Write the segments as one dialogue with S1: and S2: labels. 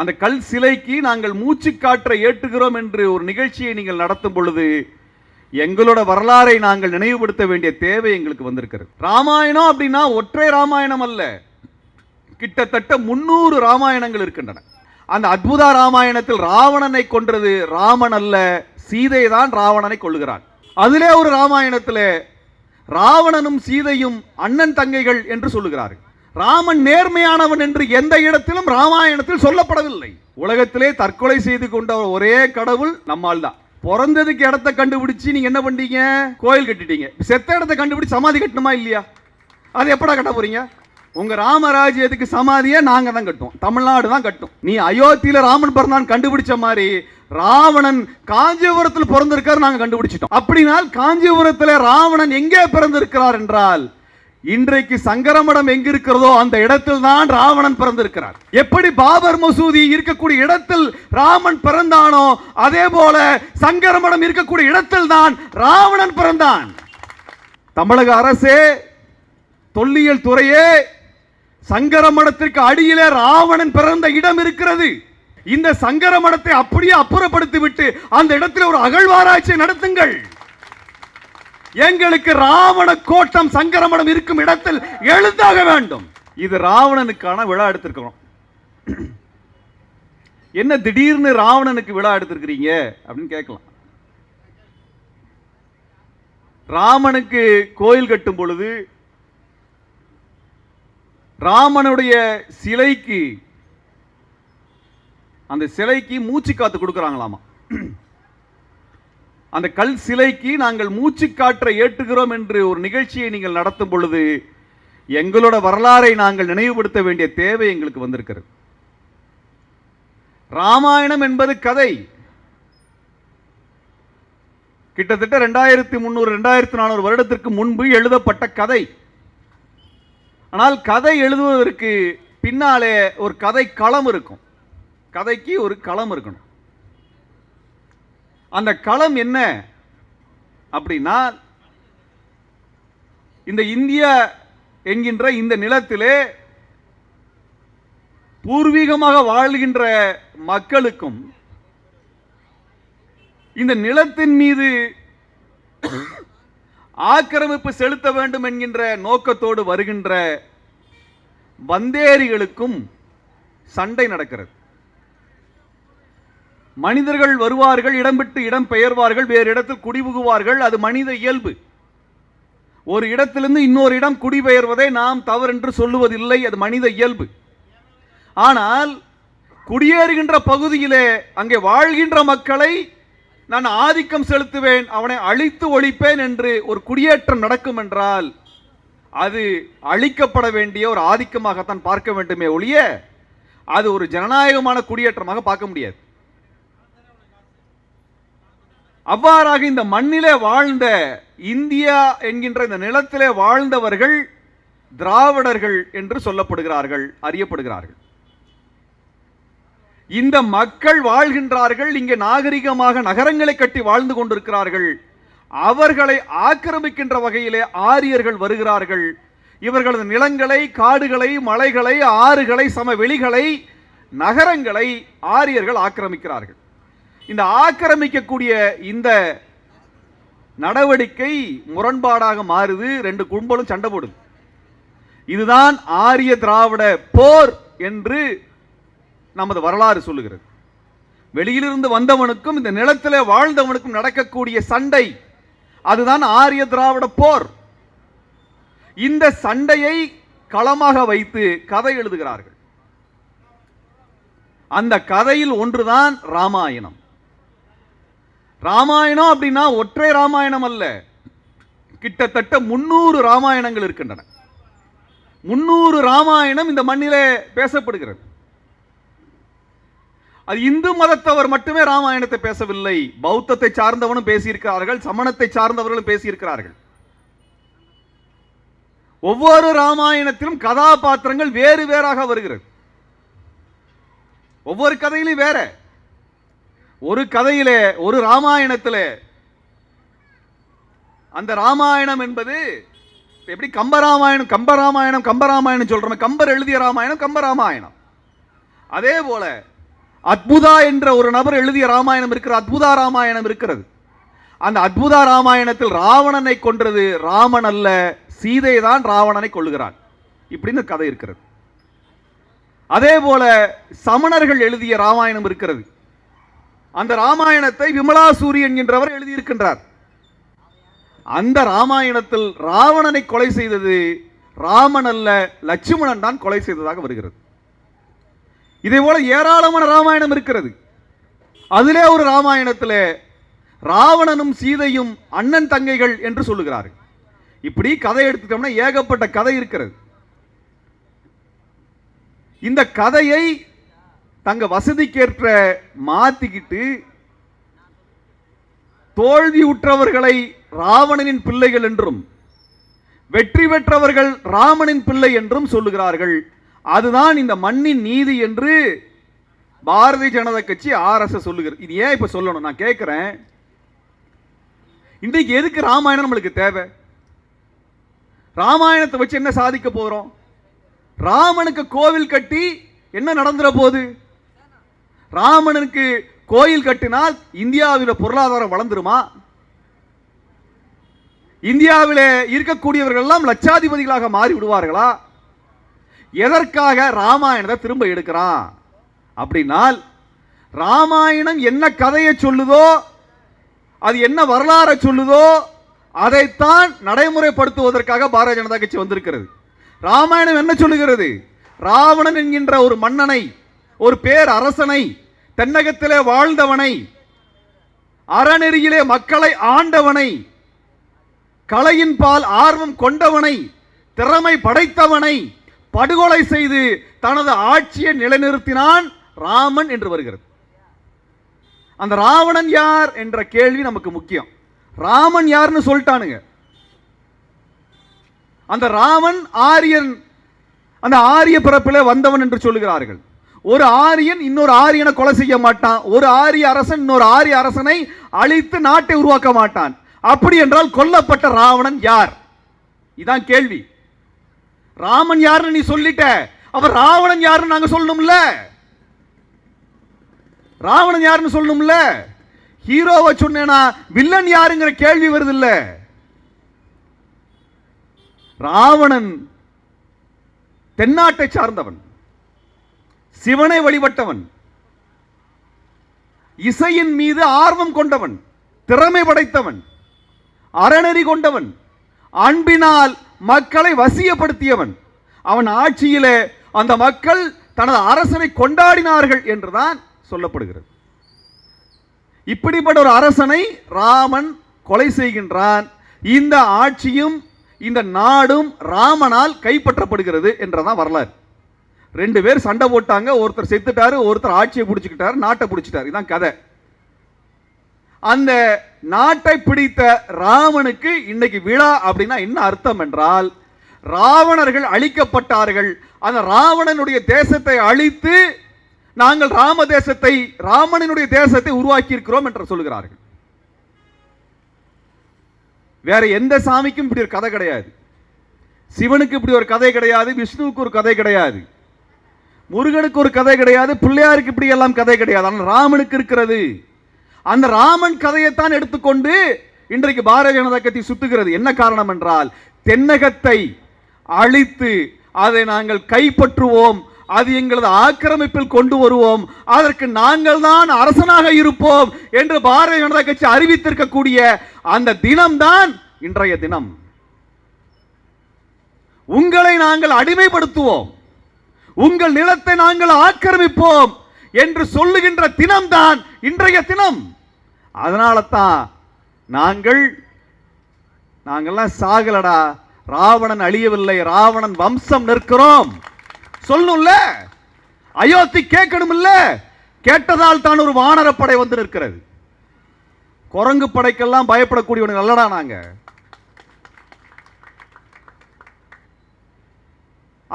S1: அந்த கல் சிலைக்கு நாங்கள் மூச்சு காற்றை ஏற்றுகிறோம் என்று ஒரு நிகழ்ச்சியை நீங்கள் நடத்தும் பொழுது எங்களோட வரலாறை நாங்கள் நினைவுபடுத்த வேண்டிய தேவை எங்களுக்கு வந்திருக்கிறது ராமாயணம் அப்படின்னா ஒற்றை ராமாயணம் அல்ல கிட்டத்தட்ட முன்னூறு ராமாயணங்கள் இருக்கின்றன அந்த அற்புத ராமாயணத்தில் ராவணனை கொன்றது ராமன் அல்ல சீதை தான் ராவணனை கொள்ளுகிறான் அதிலே ஒரு ராமாயணத்தில் ராவணனும் சீதையும் அண்ணன் தங்கைகள் என்று சொல்லுகிறார்கள் ராமன் நேர்மையானவன் என்று எந்த இடத்திலும் ராமாயணத்தில் சொல்லப்படவில்லை உலகத்திலே தற்கொலை செய்து கொண்ட ஒரே கடவுள் நம்மால் தான் பிறந்ததுக்கு இடத்த கண்டுபிடிச்சி நீங்க என்ன பண்ணீங்க கோயில் கட்டிட்டீங்க செத்த இடத்த கண்டுபிடிச்சி சமாதி கட்டணுமா இல்லையா அது எப்படா கட்ட போறீங்க உங்க ராமராஜ்யத்துக்கு சமாதியை நாங்க தான் கட்டுவோம் தமிழ்நாடு தான் கட்டும் நீ அயோத்தியில ராமன் பிறந்தான் கண்டுபிடிச்ச மாதிரி ராவணன் காஞ்சிபுரத்தில் பிறந்திருக்காரு நாங்க கண்டுபிடிச்சிட்டோம் அப்படினால் காஞ்சிபுரத்தில் ராவணன் எங்கே பிறந்திருக்கிறார் என்றால் இன்றைக்கு சங்கரமடம் எங்கிருக்கிறதோ அந்த இடத்தில் தான் ராவணன் பிறந்திருக்கிறார் எப்படி பாபர் மசூதி இருக்கக்கூடிய இடத்தில் ராமன் பிறந்தானோ அதே போல சங்கரமடம் இருக்கக்கூடிய இடத்தில் தான் ராவணன் பிறந்தான் தமிழக அரசே தொல்லியல் துறையே சங்கரமடத்திற்கு அடியிலே ராவணன் பிறந்த இடம் இருக்கிறது இந்த சங்கரமடத்தை அப்படியே அப்புறப்படுத்திவிட்டு அந்த இடத்தில் ஒரு அகழ்வாராய்ச்சியை நடத்துங்கள் எங்களுக்கு ராவண கோட்டம் சங்கரமணம் இருக்கும் இடத்தில் எழுதாக வேண்டும் இது ராவணனுக்கான விழா எடுத்திருக்கிறோம் என்ன திடீர்னு ராவணனுக்கு விழா எடுத்திருக்கிறீங்க அப்படின்னு கேட்கலாம் ராமனுக்கு கோயில் கட்டும் பொழுது ராமனுடைய சிலைக்கு அந்த சிலைக்கு மூச்சு காத்து கொடுக்குறாங்களாமா அந்த கல் சிலைக்கு நாங்கள் மூச்சு காற்றை ஏற்றுகிறோம் என்று ஒரு நிகழ்ச்சியை நீங்கள் நடத்தும் பொழுது எங்களோட வரலாறை நாங்கள் நினைவுபடுத்த வேண்டிய தேவை எங்களுக்கு வந்திருக்கிறது ராமாயணம் என்பது கதை கிட்டத்தட்ட ரெண்டாயிரத்தி முந்நூறு ரெண்டாயிரத்தி நானூறு வருடத்திற்கு முன்பு எழுதப்பட்ட கதை ஆனால் கதை எழுதுவதற்கு பின்னாலே ஒரு கதை களம் இருக்கும் கதைக்கு ஒரு களம் இருக்கணும் அந்த களம் என்ன அப்படின்னா இந்த இந்தியா என்கின்ற இந்த நிலத்திலே பூர்வீகமாக வாழ்கின்ற மக்களுக்கும் இந்த நிலத்தின் மீது ஆக்கிரமிப்பு செலுத்த வேண்டும் என்கின்ற நோக்கத்தோடு வருகின்ற வந்தேரிகளுக்கும் சண்டை நடக்கிறது மனிதர்கள் வருவார்கள் இடம்பெற்று இடம் பெயர்வார்கள் வேறு இடத்தில் குடிபுகுவார்கள் அது மனித இயல்பு ஒரு இடத்திலிருந்து இன்னொரு இடம் குடிபெயர்வதை நாம் தவறென்று சொல்லுவதில்லை அது மனித இயல்பு ஆனால் குடியேறுகின்ற பகுதியிலே அங்கே வாழ்கின்ற மக்களை நான் ஆதிக்கம் செலுத்துவேன் அவனை அழித்து ஒழிப்பேன் என்று ஒரு குடியேற்றம் நடக்கும் என்றால் அது அழிக்கப்பட வேண்டிய ஒரு ஆதிக்கமாகத்தான் பார்க்க வேண்டுமே ஒழிய அது ஒரு ஜனநாயகமான குடியேற்றமாக பார்க்க முடியாது அவ்வாறாக இந்த மண்ணிலே வாழ்ந்த இந்தியா என்கின்ற இந்த நிலத்திலே வாழ்ந்தவர்கள் திராவிடர்கள் என்று சொல்லப்படுகிறார்கள் அறியப்படுகிறார்கள் இந்த மக்கள் வாழ்கின்றார்கள் இங்கே நாகரிகமாக நகரங்களை கட்டி வாழ்ந்து கொண்டிருக்கிறார்கள் அவர்களை ஆக்கிரமிக்கின்ற வகையிலே ஆரியர்கள் வருகிறார்கள் இவர்களது நிலங்களை காடுகளை மலைகளை ஆறுகளை சமவெளிகளை நகரங்களை ஆரியர்கள் ஆக்கிரமிக்கிறார்கள் இந்த ஆக்கிரமிக்கக்கூடிய இந்த நடவடிக்கை முரண்பாடாக மாறுது ரெண்டு கும்பலும் சண்டை போடுது இதுதான் ஆரிய திராவிட போர் என்று நமது வரலாறு சொல்லுகிறது வெளியிலிருந்து வந்தவனுக்கும் இந்த நிலத்தில் வாழ்ந்தவனுக்கும் நடக்கக்கூடிய சண்டை அதுதான் ஆரிய திராவிட போர் இந்த சண்டையை களமாக வைத்து கதை எழுதுகிறார்கள் அந்த கதையில் ஒன்றுதான் ராமாயணம் ராமாயணம் அப்படின்னா ஒற்றை ராமாயணம் அல்ல கிட்டத்தட்ட முன்னூறு ராமாயணங்கள் இருக்கின்றன முன்னூறு ராமாயணம் இந்த மண்ணிலே பேசப்படுகிறது அது இந்து மதத்தவர் மட்டுமே ராமாயணத்தை பேசவில்லை பௌத்தத்தை சார்ந்தவனும் பேசியிருக்கிறார்கள் சமணத்தை சார்ந்தவர்களும் பேசியிருக்கிறார்கள் ஒவ்வொரு ராமாயணத்திலும் கதாபாத்திரங்கள் வேறு வேறாக வருகிறது ஒவ்வொரு கதையிலும் வேற ஒரு கதையிலே ஒரு ராமாயணத்திலே அந்த ராமாயணம் என்பது எப்படி கம்பராமாயணம் கம்பராமாயணம் கம்பராமாயணம் சொல்றோம் கம்பர் எழுதிய ராமாயணம் கம்பராமாயணம் அதே போல அத்புதா என்ற ஒரு நபர் எழுதிய ராமாயணம் இருக்கிற அத்புதா ராமாயணம் இருக்கிறது அந்த அத்புதா ராமாயணத்தில் ராவணனை கொன்றது ராமன் அல்ல சீதை தான் ராவணனை கொள்ளுகிறான் இப்படின்னு கதை இருக்கிறது அதே போல சமணர்கள் எழுதிய ராமாயணம் இருக்கிறது அந்த ராமாயணத்தை சூரியன் என்றவர் எழுதியிருக்கின்றார் அந்த ராமாயணத்தில் ராவணனை கொலை செய்தது ராமன் அல்ல லட்சுமணன் தான் கொலை செய்ததாக வருகிறது இதே போல ஏராளமான ராமாயணம் இருக்கிறது அதிலே ஒரு ராமாயணத்தில் ராவணனும் சீதையும் அண்ணன் தங்கைகள் என்று சொல்லுகிறார்கள் இப்படி கதை எடுத்துட்டோம்னா ஏகப்பட்ட கதை இருக்கிறது இந்த கதையை தங்க வசதிக்கேற்ற தோல்வி உற்றவர்களை ராவணனின் பிள்ளைகள் என்றும் வெற்றி பெற்றவர்கள் ராமனின் பிள்ளை என்றும் சொல்லுகிறார்கள் அதுதான் இந்த மண்ணின் நீதி என்று பாரதிய ஜனதா கட்சி ஆர்எஸ் சொல்லுகிறது இது ஏன் இப்ப சொல்லணும் நான் கேட்கிறேன் இன்றைக்கு எதுக்கு ராமாயணம் நம்மளுக்கு தேவை ராமாயணத்தை வச்சு என்ன சாதிக்க போறோம் ராமனுக்கு கோவில் கட்டி என்ன நடந்துட போகுது ராமனுக்கு கோயில் கட்டினால் இந்தியாவில் பொருளாதாரம் வளர்ந்துருமா இந்தியாவில் இருக்கக்கூடியவர்கள் எல்லாம் லட்சாதிபதிகளாக மாறி விடுவார்களா எதற்காக ராமாயணத்தை திரும்ப எடுக்கிறான் அப்படின்னால் ராமாயணம் என்ன கதையை சொல்லுதோ அது என்ன வரலாறை சொல்லுதோ அதைத்தான் நடைமுறைப்படுத்துவதற்காக பாரதிய ஜனதா கட்சி வந்திருக்கிறது ராமாயணம் என்ன சொல்லுகிறது ராவணன் என்கின்ற ஒரு மன்னனை ஒரு பேர் அரசனை தென்னகத்திலே வாழ்ந்தவனை அறநெறியிலே மக்களை ஆண்டவனை கலையின் பால் ஆர்வம் கொண்டவனை திறமை படைத்தவனை படுகொலை செய்து தனது ஆட்சியை நிலைநிறுத்தினான் ராமன் என்று வருகிறது அந்த ராவணன் யார் என்ற கேள்வி நமக்கு முக்கியம் ராமன் யார்னு சொல்லிட்டானுங்க அந்த ராமன் ஆரியன் அந்த ஆரிய பிறப்பிலே வந்தவன் என்று சொல்லுகிறார்கள் ஒரு ஆரியன் இன்னொரு ஆரியனை கொலை செய்ய மாட்டான் ஒரு ஆரிய அரசன் இன்னொரு ஆரிய அரசனை அழித்து நாட்டை உருவாக்க மாட்டான் அப்படி என்றால் கொல்லப்பட்ட ராவணன் யார் இதான் கேள்வி ராமன் யாருன்னு நீ சொல்லிட்ட அவர் ராவணன் யாருன்னு நாங்க சொல்லணும்ல ராவணன் யாருன்னு சொல்லணும்ல ஹீரோவை சொன்னேனா வில்லன் யாருங்கிற கேள்வி வருது இல்ல ராவணன் தென்னாட்டை சார்ந்தவன் சிவனை வழிபட்டவன் இசையின் மீது ஆர்வம் கொண்டவன் திறமை படைத்தவன் அறநெறி கொண்டவன் அன்பினால் மக்களை வசியப்படுத்தியவன் அவன் ஆட்சியிலே அந்த மக்கள் தனது அரசனை கொண்டாடினார்கள் என்றுதான் சொல்லப்படுகிறது இப்படிப்பட்ட ஒரு அரசனை ராமன் கொலை செய்கின்றான் இந்த ஆட்சியும் இந்த நாடும் ராமனால் கைப்பற்றப்படுகிறது என்றதான் வரலாறு ரெண்டு பேர் சண்டை போட்டாங்க ஒருத்தர் செத்துட்டாரு ஒருத்தர் ஆட்சியை பிடிச்சிக்கிட்டாரு நாட்டை பிடிச்சிட்டாரு இதான் கதை அந்த நாட்டை பிடித்த ராவனுக்கு இன்னைக்கு விழா அப்படின்னா என்ன அர்த்தம் என்றால் ராவணர்கள் அழிக்கப்பட்டார்கள் அந்த ராவணனுடைய தேசத்தை அழித்து நாங்கள் ராம தேசத்தை ராமனுடைய தேசத்தை உருவாக்கி இருக்கிறோம் என்று சொல்கிறார்கள் வேற எந்த சாமிக்கும் இப்படி ஒரு கதை கிடையாது சிவனுக்கு இப்படி ஒரு கதை கிடையாது விஷ்ணுவுக்கு ஒரு கதை கிடையாது முருகனுக்கு ஒரு கதை கிடையாது பிள்ளையாருக்கு இப்படி எல்லாம் கதை கிடையாது ஆனால் ராமனுக்கு இருக்கிறது அந்த ராமன் கதையைத்தான் எடுத்துக்கொண்டு இன்றைக்கு பாரதிய ஜனதா கட்சி சுத்துகிறது என்ன காரணம் என்றால் தென்னகத்தை அழித்து அதை நாங்கள் கைப்பற்றுவோம் அது எங்களது ஆக்கிரமிப்பில் கொண்டு வருவோம் அதற்கு நாங்கள் தான் அரசனாக இருப்போம் என்று பாரதிய ஜனதா கட்சி அறிவித்திருக்கக்கூடிய அந்த தினம்தான் இன்றைய தினம் உங்களை நாங்கள் அடிமைப்படுத்துவோம் உங்கள் நிலத்தை நாங்கள் ஆக்கிரமிப்போம் என்று சொல்லுகின்ற தினம்தான் இன்றைய தினம் அதனால தான் நாங்கள் நாங்கள்லாம் சாகலடா ராவணன் அழியவில்லை ராவணன் வம்சம் நிற்கிறோம் சொல்லணும்ல அயோத்தி கேட்கணும் இல்ல கேட்டதால் தான் ஒரு வானரப்படை வந்து நிற்கிறது குரங்கு படைக்கெல்லாம் பயப்படக்கூடியவனுங்க நல்லடா நாங்க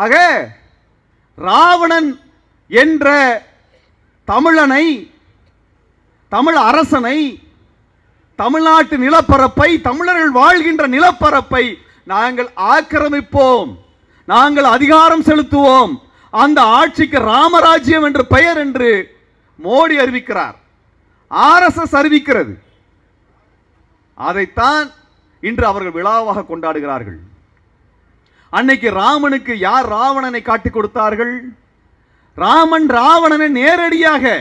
S1: ஆக ராவணன் என்ற தமிழனை தமிழ் அரசனை தமிழ்நாட்டு நிலப்பரப்பை தமிழர்கள் வாழ்கின்ற நிலப்பரப்பை நாங்கள் ஆக்கிரமிப்போம் நாங்கள் அதிகாரம் செலுத்துவோம் அந்த ஆட்சிக்கு ராமராஜ்யம் என்று பெயர் என்று மோடி அறிவிக்கிறார் ஆர்எஸ்எஸ் அறிவிக்கிறது அதைத்தான் இன்று அவர்கள் விழாவாக கொண்டாடுகிறார்கள் அன்னைக்கு ராமனுக்கு யார் ராவணனை காட்டி கொடுத்தார்கள் ராமன் ராவணனை நேரடியாக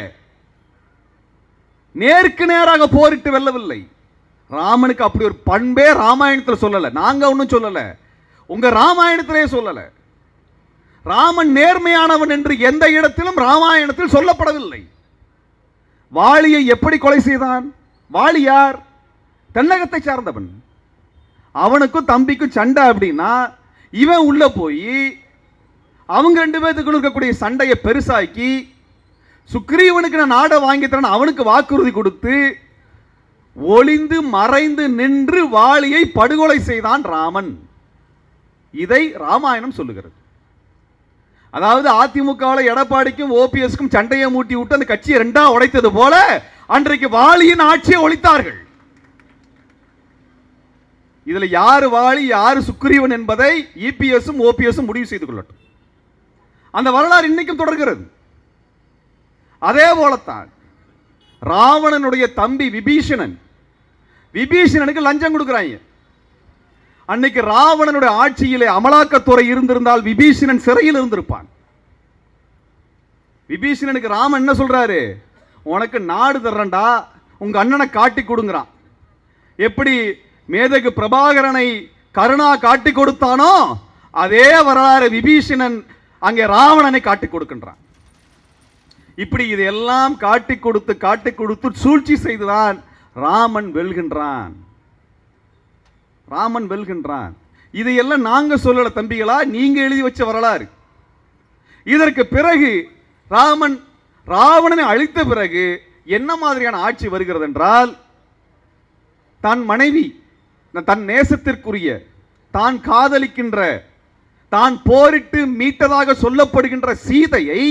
S1: நேருக்கு நேராக போரிட்டு வெல்லவில்லை ராமனுக்கு அப்படி ஒரு பண்பே ராமாயணத்தில் சொல்லலை நாங்க ஒன்றும் சொல்லலை உங்க ராமாயணத்திலே சொல்லலை ராமன் நேர்மையானவன் என்று எந்த இடத்திலும் ராமாயணத்தில் சொல்லப்படவில்லை வாலியை எப்படி கொலை செய்தான் வாலி யார் தென்னகத்தை சார்ந்தவன் அவனுக்கும் தம்பிக்கும் சண்டை அப்படின்னா இவன் உள்ள போய் அவங்க ரெண்டு பேர்த்துக்குள்ள இருக்கக்கூடிய சண்டையை பெருசாக்கி சுக்ரீவனுக்கு நான் நாடை வாங்கி தரேன் அவனுக்கு வாக்குறுதி கொடுத்து ஒளிந்து மறைந்து நின்று வாலியை படுகொலை செய்தான் ராமன் இதை ராமாயணம் சொல்லுகிறது அதாவது அதிமுகவில் எடப்பாடிக்கும் ஓபிஎஸ்க்கும் சண்டையை மூட்டி விட்டு அந்த கட்சியை ரெண்டா உடைத்தது போல அன்றைக்கு வாலியின் ஆட்சியை ஒழித்தார்கள் இதில் யார் வாழி யார் சுக்ரீவன் என்பதை இபிஎஸும் ஓபிஎஸும் முடிவு செய்து கொள்ளட்டும் அந்த வரலாறு இன்னைக்கும் தொடர்கிறது அதே போலத்தான் ராவணனுடைய தம்பி விபீஷணன் விபீஷணனுக்கு லஞ்சம் கொடுக்குறாங்க அன்னைக்கு ராவணனுடைய ஆட்சியிலே அமலாக்கத்துறை இருந்திருந்தால் விபீஷணன் சிறையில் இருந்திருப்பான் விபீஷணனுக்கு ராமன் என்ன சொல்றாரு உனக்கு நாடு தர்றண்டா உங்க அண்ணனை காட்டி கொடுங்கிறான் எப்படி மேதகு பிரபாகரனை கருணா காட்டி கொடுத்தானோ அதே வரலாறு விபீஷணன் அங்கே ராவணனை காட்டி கொடுக்கின்றான் இப்படி இதெல்லாம் காட்டி கொடுத்து காட்டி கொடுத்து சூழ்ச்சி செய்துதான் ராமன் வெல்கின்றான் ராமன் வெல்கின்றான் இதையெல்லாம் நாங்க சொல்லல தம்பிகளா நீங்க எழுதி வச்ச வரலாறு இதற்கு பிறகு ராமன் ராவணனை அழித்த பிறகு என்ன மாதிரியான ஆட்சி வருகிறது என்றால் தன் மனைவி தன் நேசத்திற்குரிய தான் காதலிக்கின்ற தான் போரிட்டு மீட்டதாக சொல்லப்படுகின்ற சீதையை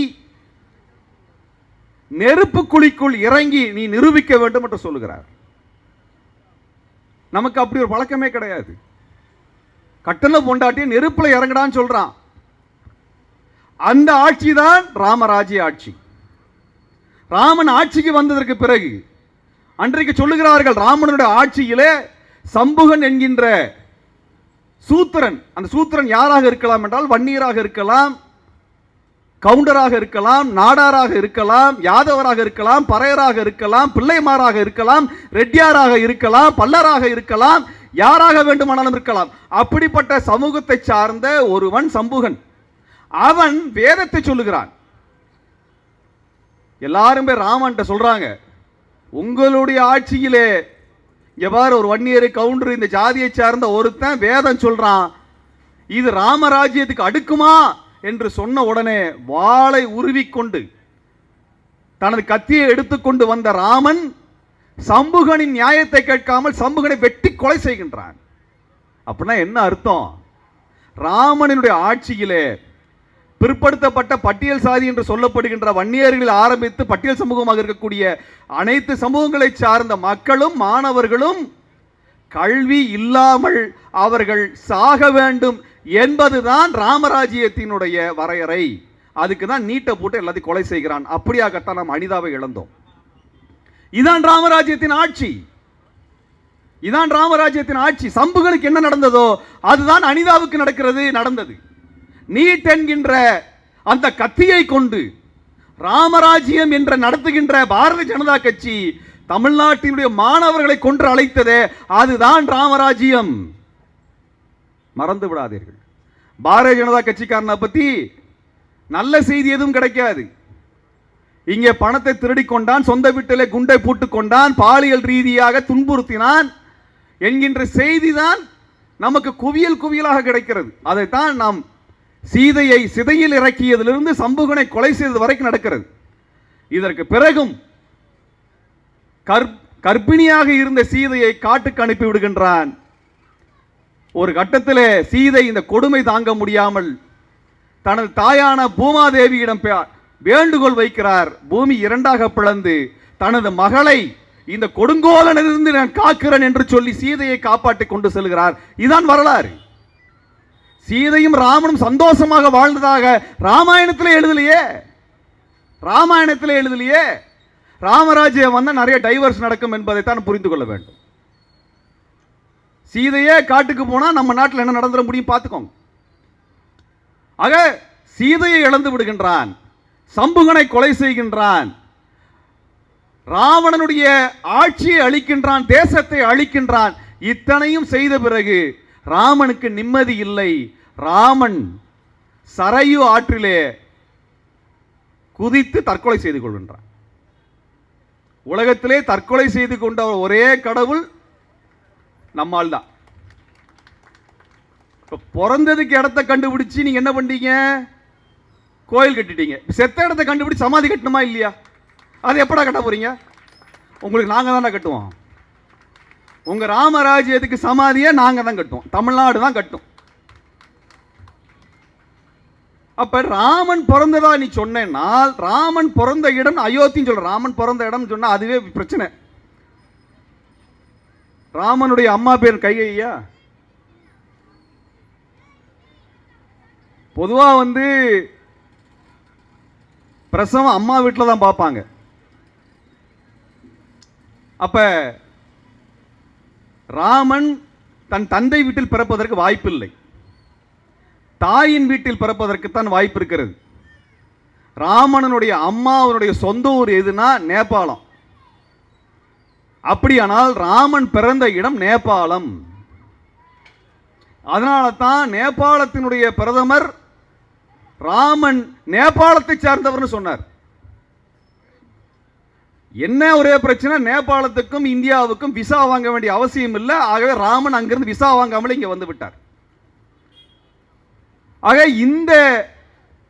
S1: நெருப்பு குழிக்குள் இறங்கி நீ நிரூபிக்க வேண்டும் என்று சொல்லுகிறார் நமக்கு அப்படி ஒரு பழக்கமே கிடையாது கட்டண பொண்டாட்டி நெருப்பில் இறங்கடான்னு சொல்றான் அந்த ஆட்சி தான் ராமராஜ்ய ஆட்சி ராமன் ஆட்சிக்கு வந்ததற்கு பிறகு அன்றைக்கு சொல்லுகிறார்கள் ராமனுடைய ஆட்சியிலே சம்புகன் என்கின்ற சூத்திரன் அந்த சூத்திரன் யாராக இருக்கலாம் என்றால் வன்னியராக இருக்கலாம் கவுண்டராக இருக்கலாம் நாடாராக இருக்கலாம் யாதவராக இருக்கலாம் பறையராக இருக்கலாம் பிள்ளைமாராக இருக்கலாம் ரெட்டியாராக இருக்கலாம் பல்லராக இருக்கலாம் யாராக வேண்டுமானாலும் இருக்கலாம் அப்படிப்பட்ட சமூகத்தை சார்ந்த ஒருவன் சம்புகன் அவன் வேதத்தை சொல்லுகிறான் எல்லாருமே ராமன் சொல்றாங்க உங்களுடைய ஆட்சியிலே எவ்வாறு ஒரு ஒன் இயர் கவுண்டர் இந்த ஜாதியை சார்ந்த ஒருத்தன் வேதம் சொல்கிறான் இது ராமராஜ்யத்துக்கு அடுக்குமா என்று சொன்ன உடனே வாளை உருவிக்கொண்டு தனது கத்தியை எடுத்துக்கொண்டு வந்த ராமன் சம்புகனின் நியாயத்தை கேட்காமல் சம்புகனை வெட்டி கொலை செய்கின்றான் அப்படின்னா என்ன அர்த்தம் ராமனினுடைய ஆட்சியிலே பிற்படுத்தப்பட்ட பட்டியல் சாதி என்று சொல்லப்படுகின்ற வன்னியர்களில் ஆரம்பித்து பட்டியல் சமூகமாக இருக்கக்கூடிய அனைத்து சமூகங்களை சார்ந்த மக்களும் மாணவர்களும் கல்வி இல்லாமல் அவர்கள் சாக வேண்டும் என்பதுதான் ராமராஜ்யத்தினுடைய வரையறை அதுக்கு தான் நீட்டை போட்டு எல்லாத்தையும் கொலை செய்கிறான் அப்படியாகத்தான் நாம் அனிதாவை இழந்தோம் இதான் ராமராஜ்யத்தின் ஆட்சி இதான் ராமராஜ்யத்தின் ஆட்சி சம்புகளுக்கு என்ன நடந்ததோ அதுதான் அனிதாவுக்கு நடக்கிறது நடந்தது நீட் என்கின்ற அந்த கத்தியை கொண்டு ராமராஜ்யம் என்ற நடத்துகின்ற பாரதிய ஜனதா கட்சி தமிழ்நாட்டினுடைய மாணவர்களை கொன்று அழைத்ததே அதுதான் ராமராஜ்யம் மறந்து விடாதீர்கள் பாரதிய ஜனதா கட்சிக்காரனை பற்றி நல்ல செய்தி எதுவும் கிடைக்காது இங்கே பணத்தை திருடி கொண்டான் சொந்த வீட்டிலே குண்டை பூட்டு கொண்டான் பாலியல் ரீதியாக துன்புறுத்தினான் என்கின்ற செய்தி தான் நமக்கு குவியல் குவியலாக கிடைக்கிறது அதைத்தான் நாம் சீதையை சிதையில் இறக்கியதிலிருந்து சம்புகனை கொலை செய்தது வரைக்கும் நடக்கிறது இதற்கு பிறகும் கர்ப்பிணியாக இருந்த சீதையை காட்டுக்கு அனுப்பி விடுகின்றான் ஒரு கட்டத்தில் சீதை இந்த கொடுமை தாங்க முடியாமல் தனது தாயான பூமாதேவியிடம் வேண்டுகோள் வைக்கிறார் பூமி இரண்டாக பிளந்து தனது மகளை இந்த கொடுங்கோலனிலிருந்து நான் காக்கிறேன் என்று சொல்லி சீதையை காப்பாற்றி கொண்டு செல்கிறார் இதுதான் வரலாறு சீதையும் ராமனும் சந்தோஷமாக வாழ்ந்ததாக ராமாயணத்தில் எழுதலையே ராமாயணத்தில் எழுதலையே ராமராஜ்யம் வந்தால் நிறைய டைவர்ஸ் நடக்கும் என்பதைத்தான் புரிந்து கொள்ள வேண்டும் சீதையே காட்டுக்கு போனால் நம்ம நாட்டில் என்ன நடந்துட முடியும் பார்த்துக்கோங்க ஆக சீதையை இழந்து விடுகின்றான் சம்புகனை கொலை செய்கின்றான் ராவணனுடைய ஆட்சியை அழிக்கின்றான் தேசத்தை அழிக்கின்றான் இத்தனையும் செய்த பிறகு ராமனுக்கு நிம்மதி இல்லை ராமன் சரையு ஆற்றிலே குதித்து தற்கொலை செய்து கொள்கின்றான் உலகத்திலே தற்கொலை செய்து கொண்ட ஒரே கடவுள் நம்மால் தான் இப்போ பிறந்ததுக்கு இடத்த கண்டுபிடிச்சி நீங்கள் என்ன பண்ணீங்க கோயில் கட்டிட்டீங்க செத்த இடத்த கண்டுபிடிச்சி சமாதி கட்டணுமா இல்லையா அது எப்படா கட்ட போகிறீங்க உங்களுக்கு நாங்கள் தானே கட்டுவோம் உங்கள் ராமராஜ்யத்துக்கு சமாதியை நாங்கள் தான் கட்டுவோம் தமிழ்நாடு தான் கட்டும் அப்ப ராமன் பிறந்ததா நீ சொன்னால் ராமன் பிறந்த இடம் அயோத்தின்னு சொல்ற ராமன் பிறந்த இடம் சொன்னால் அதுவே பிரச்சனை ராமனுடைய அம்மா பேர் கையா பொதுவா வந்து பிரசவம் அம்மா வீட்டில் தான் பார்ப்பாங்க அப்போ ராமன் தன் தந்தை வீட்டில் பிறப்பதற்கு வாய்ப்பில்லை தாயின் வீட்டில் பிறப்பதற்குத்தான் வாய்ப்பு இருக்கிறது ராமனனுடைய அம்மா அவனுடைய சொந்த ஊர் எதுனா நேபாளம் அப்படியானால் ராமன் பிறந்த இடம் நேபாளம் அதனால தான் நேபாளத்தினுடைய பிரதமர் ராமன் நேபாளத்தை சார்ந்தவர்னு சொன்னார் என்ன ஒரே பிரச்சனை நேபாளத்துக்கும் இந்தியாவுக்கும் விசா வாங்க வேண்டிய அவசியம் இல்லை ஆகவே ராமன் அங்கிருந்து விசா வாங்காமலே இங்கே வந்து விட்டார் ஆக இந்த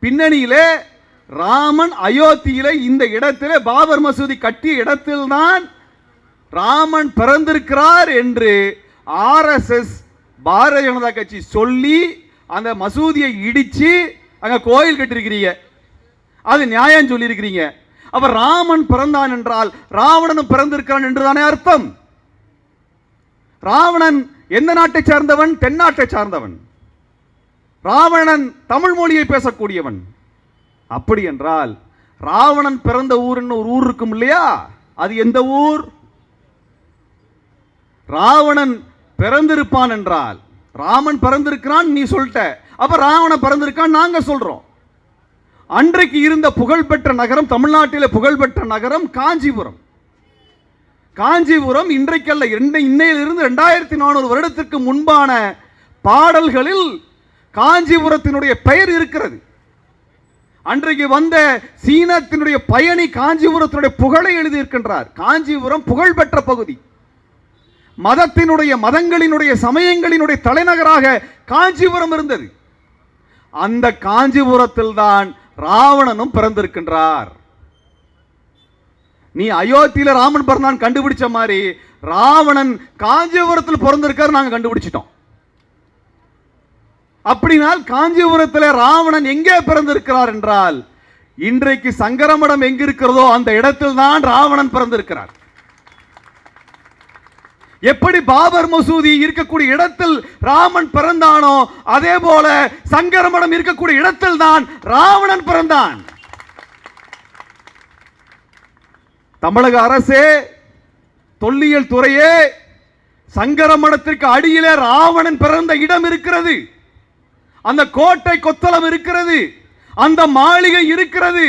S1: பின்னணியிலே ராமன் அயோத்தியில இந்த இடத்தில் பாபர் மசூதி கட்டிய இடத்தில்தான் ராமன் பிறந்திருக்கிறார் என்று ஆர்எஸ்எஸ் பாரதிய ஜனதா கட்சி சொல்லி அந்த மசூதியை இடிச்சு அங்கே கோயில் கட்டிருக்கிறீங்க அது நியாயம் சொல்லியிருக்கிறீங்க அவர் ராமன் பிறந்தான் என்றால் ராவணன் பிறந்திருக்கிறான் என்றுதானே அர்த்தம் ராவணன் எந்த நாட்டை சார்ந்தவன் தென்னாட்டை சார்ந்தவன் ராவணன் தமிழ் மொழியை பேசக்கூடியவன் அப்படி என்றால் ராவணன் பிறந்த ஊருன்னு ஒரு ஊர் இருக்கும் இல்லையா அது எந்த ஊர் ராவணன் பிறந்திருப்பான் என்றால் ராமன் பிறந்திருக்கிறான் நீ சொல்லிட்ட அப்ப ராவணன் பிறந்திருக்கான் நாங்க சொல்றோம் அன்றைக்கு இருந்த புகழ்பெற்ற நகரம் தமிழ்நாட்டில் புகழ்பெற்ற நகரம் காஞ்சிபுரம் காஞ்சிபுரம் இன்றைக்கல்ல இன்னையிலிருந்து ரெண்டாயிரத்தி நானூறு வருடத்திற்கு முன்பான பாடல்களில் காஞ்சிபுரத்தினுடைய பெயர் இருக்கிறது அன்றைக்கு வந்த சீனத்தினுடைய பயணி காஞ்சிபுரத்தினுடைய புகழை எழுதியிருக்கின்றார் காஞ்சிபுரம் புகழ்பெற்ற பகுதி மதத்தினுடைய மதங்களினுடைய சமயங்களினுடைய தலைநகராக காஞ்சிபுரம் இருந்தது அந்த காஞ்சிபுரத்தில் தான் ராவணனும் பிறந்திருக்கின்றார் நீ அயோத்தியில ராமன் பிறந்தான் கண்டுபிடிச்ச மாதிரி ராவணன் காஞ்சிபுரத்தில் பிறந்திருக்கார் நாங்க கண்டுபிடிச்சிட்டோம் அப்படினால் காஞ்சிபுரத்தில் ராவணன் எங்கே பிறந்திருக்கிறார் என்றால் இன்றைக்கு சங்கரமடம் எங்கிருக்கிறதோ அந்த இடத்தில் தான் ராவணன் பிறந்திருக்கிறார் எப்படி பாபர் மசூதி இருக்கக்கூடிய இடத்தில் ராமன் பிறந்தானோ அதே போல சங்கரமடம் இருக்கக்கூடிய இடத்தில் தான் ராவணன் பிறந்தான் தமிழக அரசே தொல்லியல் துறையே சங்கரமடத்திற்கு அடியிலே ராவணன் பிறந்த இடம் இருக்கிறது அந்த கோட்டை கொத்தளம் இருக்கிறது அந்த மாளிகை இருக்கிறது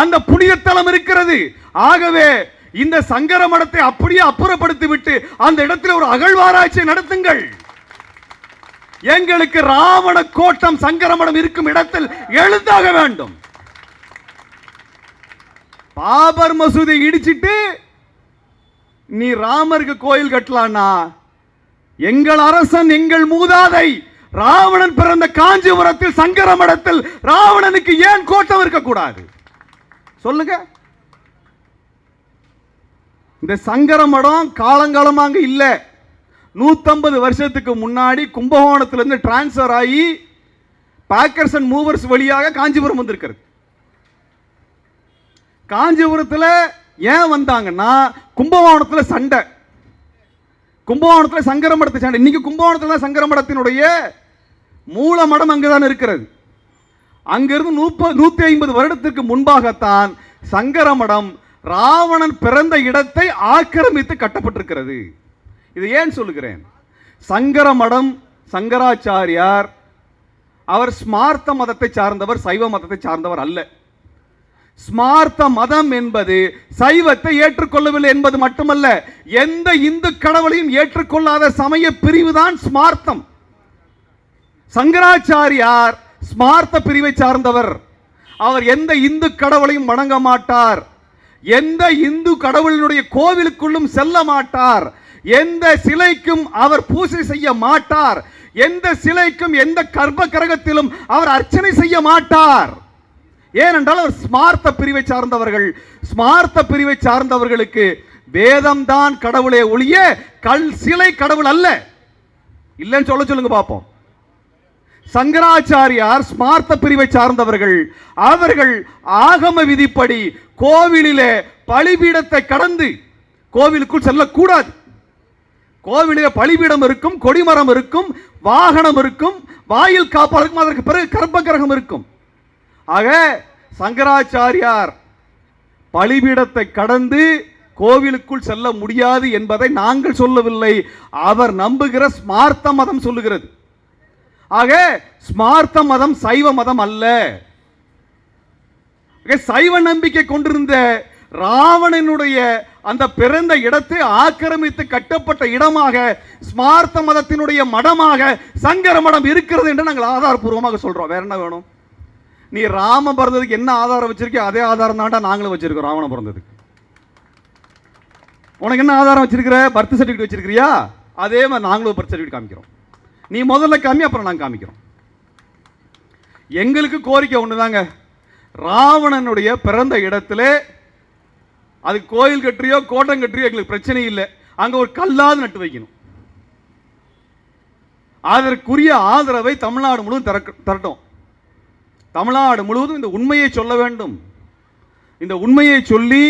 S1: அந்த புனிதத்தலம் இருக்கிறது ஆகவே இந்த சங்கர மடத்தை அப்படியே அப்புறப்படுத்திவிட்டு அந்த இடத்தில் ஒரு அகழ்வாராய்ச்சி நடத்துங்கள் எங்களுக்கு ராவண கோட்டம் சங்கரமடம் இருக்கும் இடத்தில் எழுதாக வேண்டும் பாபர் மசூதி இடிச்சிட்டு நீ ராமருக்கு கோயில் கட்டலான்னா எங்கள் அரசன் எங்கள் மூதாதை ராவணன் பிறந்த காஞ்சிபுரத்தில் சங்கரமடத்தில் ராவணனுக்கு ஏன் கோட்டம் இருக்கக்கூடாது சொல்லுங்க இந்த சங்கர மடம் காலங்காலமாக அங்கே இல்லை நூற்றம்பது வருஷத்துக்கு முன்னாடி கும்பகோணத்துலேருந்து டிரான்ஸ்ஃபர் ஆகி பேக்கர்ஸ் அண்ட் மூவர்ஸ் வழியாக காஞ்சிபுரம் வந்திருக்கிறது காஞ்சிபுரத்தில் ஏன் வந்தாங்கன்னா கும்பகோணத்தில் சண்டை கும்பகோணத்தில் சங்கர மடத்து சண்டை இன்றைக்கி கும்பகோணத்தில் தான் சங்கர மடத்தினுடைய மூல மடம் அங்கே தான் இருக்கிறது அங்கிருந்து நூப்ப நூற்றி ஐம்பது வருடத்திற்கு முன்பாகத்தான் சங்கர மடம் ராவணன் பிறந்த இடத்தை ஆக்கிரமித்து கட்டப்பட்டிருக்கிறது இது ஏன் சொல்லுகிறேன் சங்கர மடம் சங்கராச்சாரியார் அவர் ஸ்மார்த்த மதத்தை சார்ந்தவர் சைவ மதத்தை சார்ந்தவர் அல்ல ஸ்மார்த்த மதம் என்பது சைவத்தை ஏற்றுக்கொள்ளவில்லை என்பது மட்டுமல்ல எந்த இந்து கடவுளையும் ஏற்றுக்கொள்ளாத சமய பிரிவு தான் ஸ்மார்த்தம் சங்கராச்சாரியார் ஸ்மார்த்த பிரிவை சார்ந்தவர் அவர் எந்த இந்து கடவுளையும் வணங்க மாட்டார் எந்த இந்து கடவுளினுடைய கோவிலுக்குள்ளும் செல்ல மாட்டார் எந்த சிலைக்கும் அவர் பூசை செய்ய மாட்டார் எந்த சிலைக்கும் எந்த கர்ப்ப கரகத்திலும் அவர் அர்ச்சனை செய்ய மாட்டார் ஏனென்றால் அவர் ஸ்மார்த்த பிரிவை சார்ந்தவர்கள் ஸ்மார்த்த பிரிவை சார்ந்தவர்களுக்கு வேதம்தான் கடவுளே ஒழிய கல் சிலை கடவுள் அல்ல இல்லைன்னு சொல்ல சொல்லுங்க பார்ப்போம் சங்கராச்சாரியார் ஸ்மார்த்த பிரிவை சார்ந்தவர்கள் அவர்கள் ஆகம விதிப்படி கோவிலிலே பலிபீடத்தை கடந்து கோவிலுக்குள் செல்லக்கூடாது கோவிலில் பலிபீடம் இருக்கும் கொடிமரம் இருக்கும் வாகனம் இருக்கும் வாயில் காப்பாளருக்கும் அதற்கு பிறகு கர்ப்ப கிரகம் இருக்கும் ஆக சங்கராச்சாரியார் பலிபீடத்தை கடந்து கோவிலுக்குள் செல்ல முடியாது என்பதை நாங்கள் சொல்லவில்லை அவர் நம்புகிற ஸ்மார்த்த மதம் சொல்லுகிறது ஆக ஸ்மார்த்த மதம் சைவ மதம் அல்ல சைவ நம்பிக்கை கொண்டிருந்த ராவணனுடைய அந்த பிறந்த இடத்தை ஆக்கிரமித்து கட்டப்பட்ட இடமாக ஸ்மார்த்த மதத்தினுடைய மடமாக சங்கர மடம் இருக்கிறது என்று நாங்கள் ஆதாரபூர்வமாக சொல்றோம் வேற என்ன வேணும் நீ ராம பிறந்ததுக்கு என்ன ஆதாரம் வச்சிருக்கியோ அதே ஆதாரம் தான்டா நாங்களும் வச்சிருக்கோம் ராவணம் பிறந்ததுக்கு உனக்கு என்ன ஆதாரம் வச்சிருக்கிற பர்த் சர்டிஃபிகேட் வச்சிருக்கிறியா அதே மாதிரி நாங்களும் பர்த் சர்டிஃபிகேட் காமிக்கிறோம் நீ முதல்ல காமி அப்புறம் நான் காமிக்கிறோம் எங்களுக்கு கோரிக்கை ஒன்று தாங்க ராவணனுடைய பிறந்த இடத்துல அது கோயில் கட்டுறியோ கோட்டம் கட்டுறியோ எங்களுக்கு பிரச்சனை இல்லை அங்கே ஒரு கல்லாது நட்டு வைக்கணும் அதற்குரிய ஆதரவை தமிழ்நாடு முழுவதும் தர தரட்டும் தமிழ்நாடு முழுவதும் இந்த உண்மையை சொல்ல வேண்டும் இந்த உண்மையை சொல்லி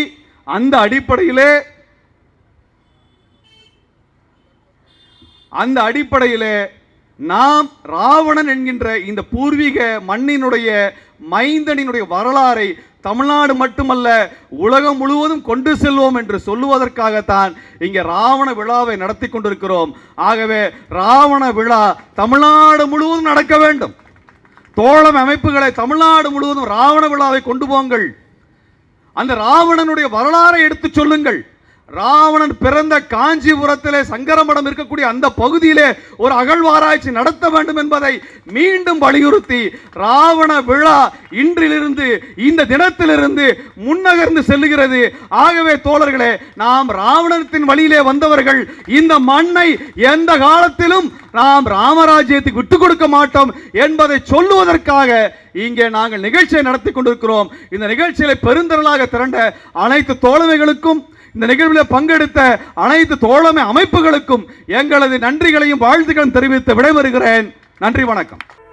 S1: அந்த அடிப்படையிலே அந்த அடிப்படையில் நாம் ராவணன் என்கின்ற இந்த பூர்வீக மண்ணினுடைய மைந்தனினுடைய வரலாறை தமிழ்நாடு மட்டுமல்ல உலகம் முழுவதும் கொண்டு செல்வோம் என்று சொல்லுவதற்காகத்தான் இங்கே ராவண விழாவை நடத்தி கொண்டிருக்கிறோம் ஆகவே ராவண விழா தமிழ்நாடு முழுவதும் நடக்க வேண்டும் தோழம் அமைப்புகளை தமிழ்நாடு முழுவதும் ராவண விழாவை கொண்டு போங்கள் அந்த ராவணனுடைய வரலாறை எடுத்து சொல்லுங்கள் ராவணன் பிறந்த காஞ்சிபுரத்திலே சங்கரமடம் இருக்கக்கூடிய அந்த பகுதியிலே ஒரு அகழ்வாராய்ச்சி நடத்த வேண்டும் என்பதை மீண்டும் வலியுறுத்தி ராவண விழா இன்றிலிருந்து இந்த தினத்திலிருந்து முன்னகர்ந்து செல்லுகிறது ஆகவே தோழர்களே நாம் ராவணத்தின் வழியிலே வந்தவர்கள் இந்த மண்ணை எந்த காலத்திலும் நாம் ராமராஜ்யத்துக்கு விட்டுக் கொடுக்க மாட்டோம் என்பதை சொல்லுவதற்காக இங்கே நாங்கள் நிகழ்ச்சியை நடத்தி கொண்டிருக்கிறோம் இந்த நிகழ்ச்சியில பெருந்திரளாக திரண்ட அனைத்து தோழமைகளுக்கும் இந்த நிகழ்வில் பங்கெடுத்த அனைத்து தோழமை அமைப்புகளுக்கும் எங்களது நன்றிகளையும் வாழ்த்துக்களும் தெரிவித்து விடைபெறுகிறேன் நன்றி வணக்கம்